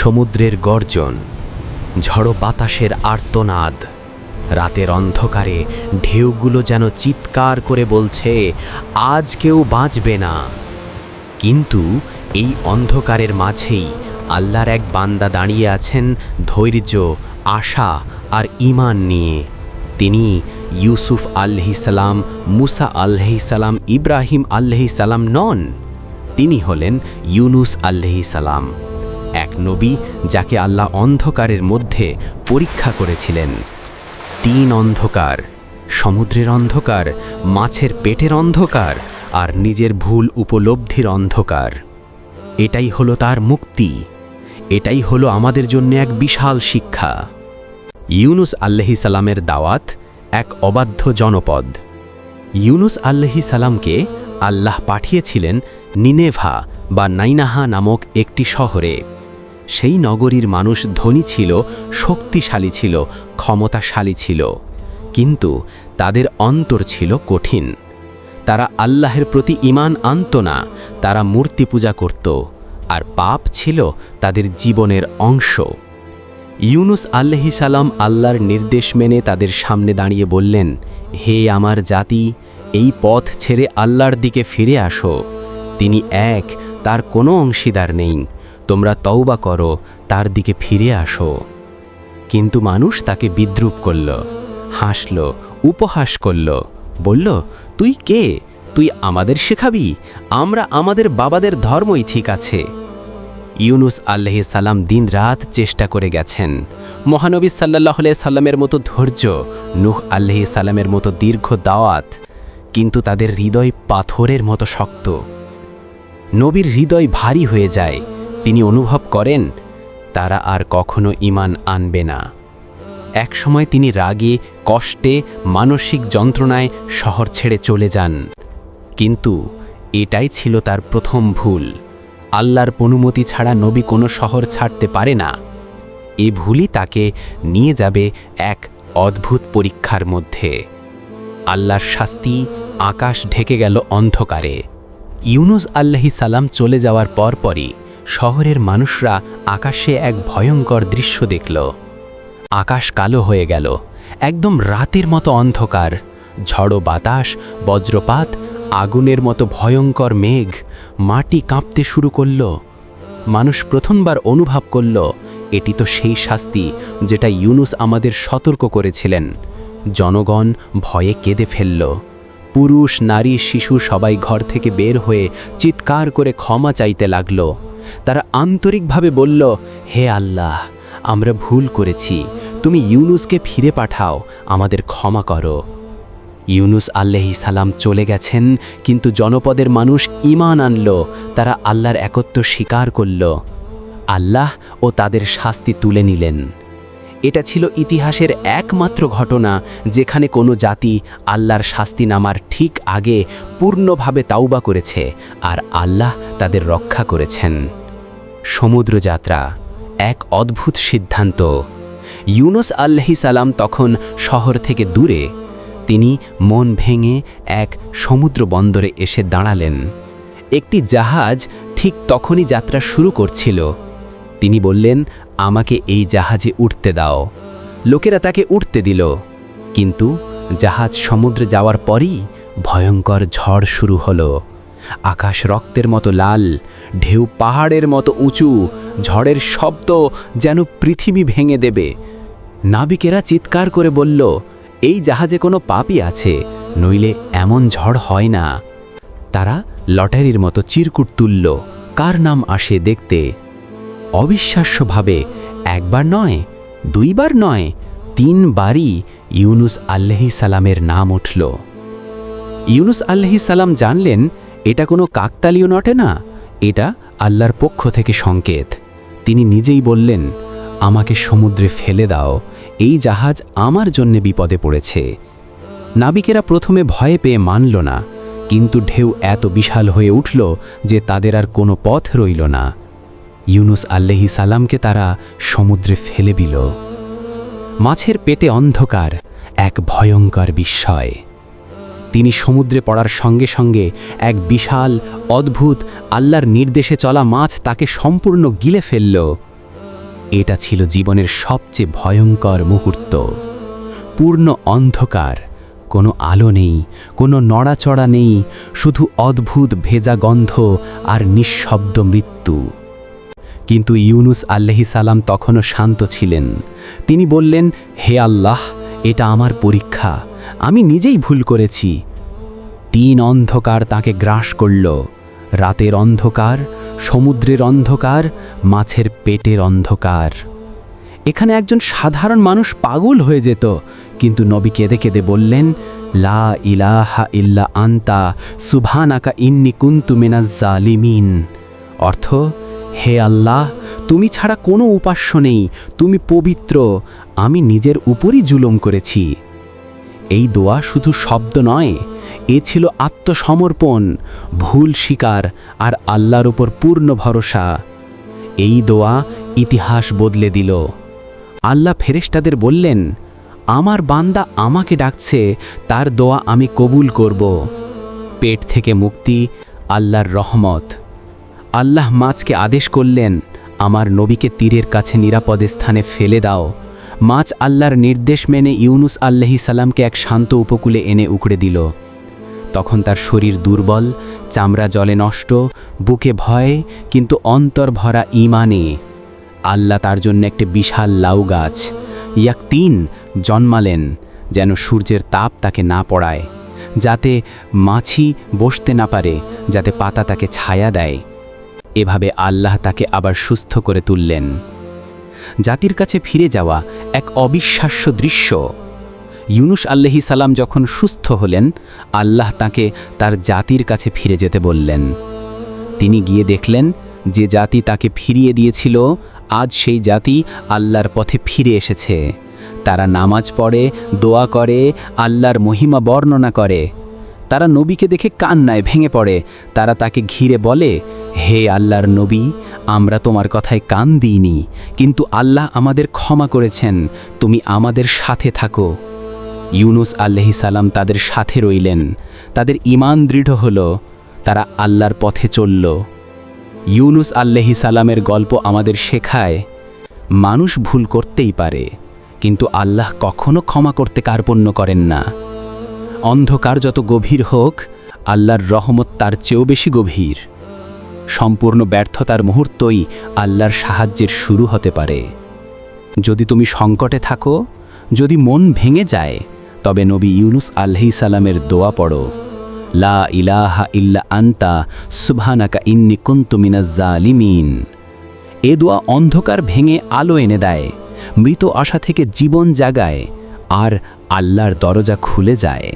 সমুদ্রের গর্জন, ঝড়ো বাতাসের আর্তনাদ, রাতের অন্ধকারে ঢেউগুলো যেন চিৎকার করে বলছে, আজ কেউ বাঁচবে না। কিন্তু এই অন্ধকারের মাঝেই আল্লাহর এক বান্দা দাঁড়িয়ে আছেন ধৈর্য, আশা আর ঈমান নিয়ে। তিনি ইউসুফ আল্লাহিসাল্লাম মুসা আল্লাহিসাল্লাম ইব্রাহিম আল্লাহিসাল্লাম নন। তিনি হলেন ইউনুস আল্লাহিসাল্লাম নবী, যাকে আল্লাহ অন্ধকারের মধ্যে পরীক্ষা করেছিলেন। তিন অন্ধকার, সমুদ্রের অন্ধকার, মাছের পেটের অন্ধকার, আর নিজের ভুল উপলব্ধির অন্ধকার। এটাই হলো তার মুক্তি। এটাই হলো আমাদের জন্য এক বিশাল শিক্ষা। ইউনুস আল্লাহি সালামের দাওয়াত এক অবাধ্য জনপদ। ইউনুস আল্লাহি সালামকে আল্লাহ পাঠিয়েছিলেন নিনেভা বা নাইনাহা নামক একটি শহরে। সেই নগরীর মানুষ ধনী ছিল, শক্তিশালী ছিল, ক্ষমতাশালী ছিল। কিন্তু তাদের অন্তর ছিল কঠিন। তারা আল্লাহের প্রতি ইমান আনত না, তারা মূর্তি পূজা করত, আর পাপ ছিল তাদের জীবনের অংশ। ইউনুস আল্লাহি সালাম আল্লাহর নির্দেশ মেনে তাদের সামনে দাঁড়িয়ে বললেন, হে আমার জাতি, এই পথ ছেড়ে আল্লাহর দিকে ফিরে আসো। তিনি এক, তার কোনো অংশীদার নেই। তোমরা তওবা করো, তার দিকে ফিরে আসো। কিন্তু মানুষ তাকে বিদ্রুপ করল, হাসল, উপহাস করল, বলল, তুই কে? তুই আমাদের শেখাবি? আমরা আমাদের বাবাদের ধর্মই ঠিক আছে। ইউনুস আল্লাহ সালাম দিন রাত চেষ্টা করে গেছেন। মহানবী সাল্লাহ সাল্লামের মতো ধৈর্য, নুহ আল্লাহ সালামের মতো দীর্ঘ দাওয়াত, কিন্তু তাদের হৃদয় পাথরের মতো শক্ত। নবীর হৃদয় ভারী হয়ে যায় তিনি অনুভব করেন, তারা আর কখনো ইমান আনবে না। একসময় তিনি রাগে, কষ্টে, মানসিক যন্ত্রণায় শহর ছেড়ে চলে যান। কিন্তু এটাই ছিল তার প্রথম ভুল। আল্লাহর অনুমতি ছাড়া নবী কোনো শহর ছাড়তে পারে না। এ ভুলই তাকে নিয়ে যাবে এক অদ্ভুত পরীক্ষার মধ্যে। আল্লাহর শাস্তি আকাশ ঢেকে গেল অন্ধকারে। ইউনুস আল্লাহি সালাম চলে যাওয়ার পরপরই শহরের মানুষরা আকাশে এক ভয়ঙ্কর দৃশ্য দেখল। আকাশ কালো হয়ে গেল, একদম রাতের মতো অন্ধকার। ঝড়ো বাতাস, বজ্রপাত, আগুনের মতো ভয়ঙ্কর মেঘ, মাটি কাঁপতে শুরু করল। মানুষ প্রথমবার অনুভব করল, এটি তো সেই শাস্তি যেটা ইউনুস আমাদের সতর্ক করেছিলেন। জনগণ ভয়ে কেঁদে ফেলল। পুরুষ, নারী, শিশু সবাই ঘর থেকে বের হয়ে চিৎকার করে ক্ষমা চাইতে লাগল। তারা আন্তরিকভাবে বলল, হে আল্লাহ, আমরা ভুল করেছি। তুমি ইউনুসকে ফিরে পাঠাও, আমাদের ক্ষমা করো। ইউনুস আল্লাহি সালাম চলে গেছেন, কিন্তু জনপদের মানুষ ইমান আনল, তারা আল্লাহর একত্র স্বীকার করল। আল্লাহ ও তাদের শাস্তি তুলে নিলেন। এটা ছিল ইতিহাসের একমাত্র ঘটনা যেখানে কোনো জাতি আল্লাহর শাস্তি নামার ঠিক আগে পূর্ণভাবে তাওবা করেছে আর আল্লাহ তাদের রক্ষা করেছেন। সমুদ্রযাত্রা, এক অদ্ভুত সিদ্ধান্ত। ইউনুস আল্লাহি সালাম তখন শহর থেকে দূরে, তিনি মন ভেঙে এক সমুদ্র বন্দরে এসে দাঁড়ালেন। একটি জাহাজ ঠিক তখনই যাত্রা শুরু করছিল। তিনি বললেন আমাকে এই জাহাজে উঠতে দাও। লোকেরা তাকে উঠতে দিল। কিন্তু জাহাজ সমুদ্রে যাওয়ার পরই ভয়ঙ্কর ঝড় শুরু হলো। আকাশ রক্তের মতো লাল, ঢেউ পাহাড়ের মতো উঁচু, ঝড়ের শব্দ যেন পৃথিবী ভেঙে দেবে। নাবিকেরা চিৎকার করে বলল, এই জাহাজে কোনো পাপই আছে, নইলে এমন ঝড় হয় না। তারা লটারির মতো চিরকুট তুলল। কার নাম আসে দেখতে অবিশ্বাস্যভাবে একবার নয়, দুইবার নয়, তিনবারই ইউনুস আল্লাহি সালামের নাম উঠল। ইউনুস আল্লাহি সালাম জানলেন, এটা কোনো কাকতালীয় নটে না, এটা আল্লাহর পক্ষ থেকে সংকেত। তিনি নিজেই বললেন, আমাকে সমুদ্রে ফেলে দাও, এই জাহাজ আমার জন্যে বিপদে পড়েছে। নাবিকেরা প্রথমে ভয়ে পেয়ে মানল না, কিন্তু ঢেউ এত বিশাল হয়ে উঠল যে তাদের আর কোনো পথ রইল না। ইউনুস আল্লাহি সালামকে তারা সমুদ্রে ফেলে দিল। মাছের পেটে অন্ধকার, এক ভয়ঙ্কর বিস্ময়। তিনি সমুদ্রে পড়ার সঙ্গে সঙ্গে এক বিশাল, অদ্ভুত, আল্লাহর নির্দেশে চলা মাছ তাকে সম্পূর্ণ গিলে ফেলল। এটা ছিল জীবনের সবচেয়ে ভয়ঙ্কর মুহূর্ত। পূর্ণ অন্ধকার, কোনো আলো নেই, কোনো নড়াচড়া নেই, শুধু অদ্ভুত, ভেজা গন্ধ আর নিঃশব্দ মৃত্যু। কিন্তু ইউনুস আল্লাহি সালাম তখনও শান্ত ছিলেন। তিনি বললেন, হে আল্লাহ, এটা আমার পরীক্ষা। আমি নিজেই ভুল করেছি। তিন অন্ধকার তাকে গ্রাস করল। রাতের অন্ধকার, সমুদ্রের অন্ধকার, মাছের পেটের অন্ধকার। এখানে একজন সাধারণ মানুষ পাগল হয়ে যেত, কিন্তু নবী কেঁদে কেঁদে বললেন, লা ইলাহা ইল্লা আন্তা, সুবহানাকা ইন্নি কুন্তু মিনাজ জালিমিন। অর্থ হে আল্লাহ, তুমি ছাড়া কোনো উপাস্য নেই, তুমি পবিত্র, আমি নিজের উপরই জুলুম করেছি। এই দোয়া শুধু শব্দ নয়, এ ছিল আত্মসমর্পণ, ভুল স্বীকার আর আল্লাহর উপর পূর্ণ ভরসা। এই দোয়া ইতিহাস বদলে দিল। আল্লাহ ফেরেশতাদের বললেন, আমার বান্দা আমাকে ডাকছে, তার দোয়া আমি কবুল করব। পেট থেকে মুক্তি, আল্লাহর রহমত। আল্লাহ মাছকে আদেশ করলেন, আমার নবীকে তীরের কাছে নিরাপদে স্থানে ফেলে দাও। মাছ আল্লাহর নির্দেশ মেনে ইউনুস আল্লাহি সালামকে এক শান্ত উপকূলে এনে উকড়ে দিল। তখন তার শরীর দুর্বল, চামড়া জলে নষ্ট, বুকে ভয়, কিন্তু অন্তর ভরা ইমানে। আল্লাহ তার জন্য একটি বিশাল লাউ গাছ ইয়াক তিন জন্মালেন, যেন সূর্যের তাপ তাকে না পড়ায়, যাতে মাছি বসতে না পারে, যাতে পাতা তাকে ছায়া দেয়। এভাবে আল্লাহ তাকে আবার সুস্থ করে তুললেন। জাতির কাছে ফিরে যাওয়া এক অবিশ্বাস্য দৃশ্য। ইউনুস আল্লাহি সালাম যখন সুস্থ হলেন, আল্লাহ তাকে তার জাতির কাছে ফিরে যেতে বললেন। তিনি গিয়ে দেখলেন, যে জাতি তাকে ফিরিয়ে দিয়েছিল, আজ সেই জাতি আল্লাহর পথে ফিরে এসেছে। তারা নামাজ পড়ে, দোয়া করে, আল্লাহর মহিমা বর্ণনা করে। তারা নবীকে দেখে কান্নায় ভেঙে পড়ে। তারা তাকে ঘিরে বলে হে আল্লাহর নবী, আমরা তোমার কথায় কান দিইনি, কিন্তু আল্লাহ আমাদের ক্ষমা করেছেন, তুমি আমাদের সাথে থাকো। ইউনুস আল্লাহি সালাম তাদের সাথে রইলেন, তাদের ইমান দৃঢ় হল, তারা আল্লাহর পথে চলল। ইউনুস আল্লাহি সালামের গল্প আমাদের শেখায়, মানুষ ভুল করতেই পারে, কিন্তু আল্লাহ কখনো ক্ষমা করতে কার্পণ্য করেন না। অন্ধকার যত গভীর হোক, আল্লাহর রহমত তার চেয়েও বেশি গভীর। সম্পূর্ণ ব্যর্থতার মুহূর্তই আল্লাহর সাহায্যের শুরু হতে পারে। যদি তুমি সংকটে থাকো, যদি মন ভেঙে যায়, তবে নবী ইউনুস আলহি সালামের দোয়া পড়ো। লা ইলাহা ইল্লা আন্তা, সুবহানাকা ইন্নি কুন্তু মিনাজ জালিমিন। এ দোয়া অন্ধকার ভেঙে আলো এনে দেয়, মৃত আশা থেকে জীবন জাগায়, আর আল্লাহর দরজা খুলে যায়।